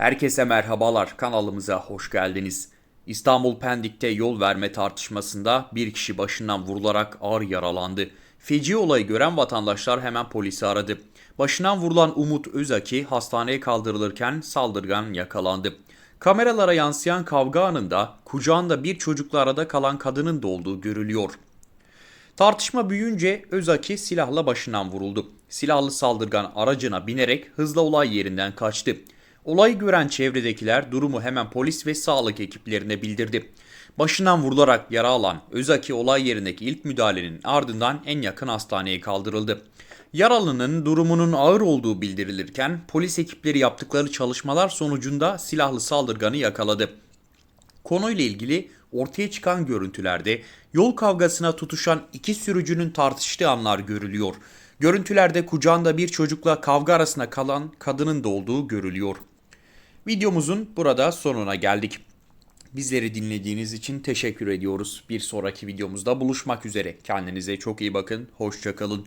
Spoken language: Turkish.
Herkese merhabalar, kanalımıza hoş geldiniz. İstanbul Pendik'te yol verme tartışmasında bir kişi başından vurularak ağır yaralandı. Feci olayı gören vatandaşlar hemen polisi aradı. Başından vurulan Umut Özaki hastaneye kaldırılırken saldırgan yakalandı. Kameralara yansıyan kavga anında kucağında bir çocukla arada kalan kadının da olduğu görülüyor. Tartışma büyüyünce Özaki silahla başından vuruldu. Silahlı saldırgan aracına binerek hızla olay yerinden kaçtı. Olayı gören çevredekiler durumu hemen polis ve sağlık ekiplerine bildirdi. Başından vurularak yara alan Özaki olay yerindeki ilk müdahalenin ardından en yakın hastaneye kaldırıldı. Yaralının durumunun ağır olduğu bildirilirken polis ekipleri yaptıkları çalışmalar sonucunda silahlı saldırganı yakaladı. Konuyla ilgili ortaya çıkan görüntülerde yol kavgasına tutuşan iki sürücünün tartıştığı anlar görülüyor. Görüntülerde kucağında bir çocukla kavga arasında kalan kadının da olduğu görülüyor. Videomuzun burada sonuna geldik. Bizleri dinlediğiniz için teşekkür ediyoruz. Bir sonraki videomuzda buluşmak üzere. Kendinize çok iyi bakın. Hoşçakalın.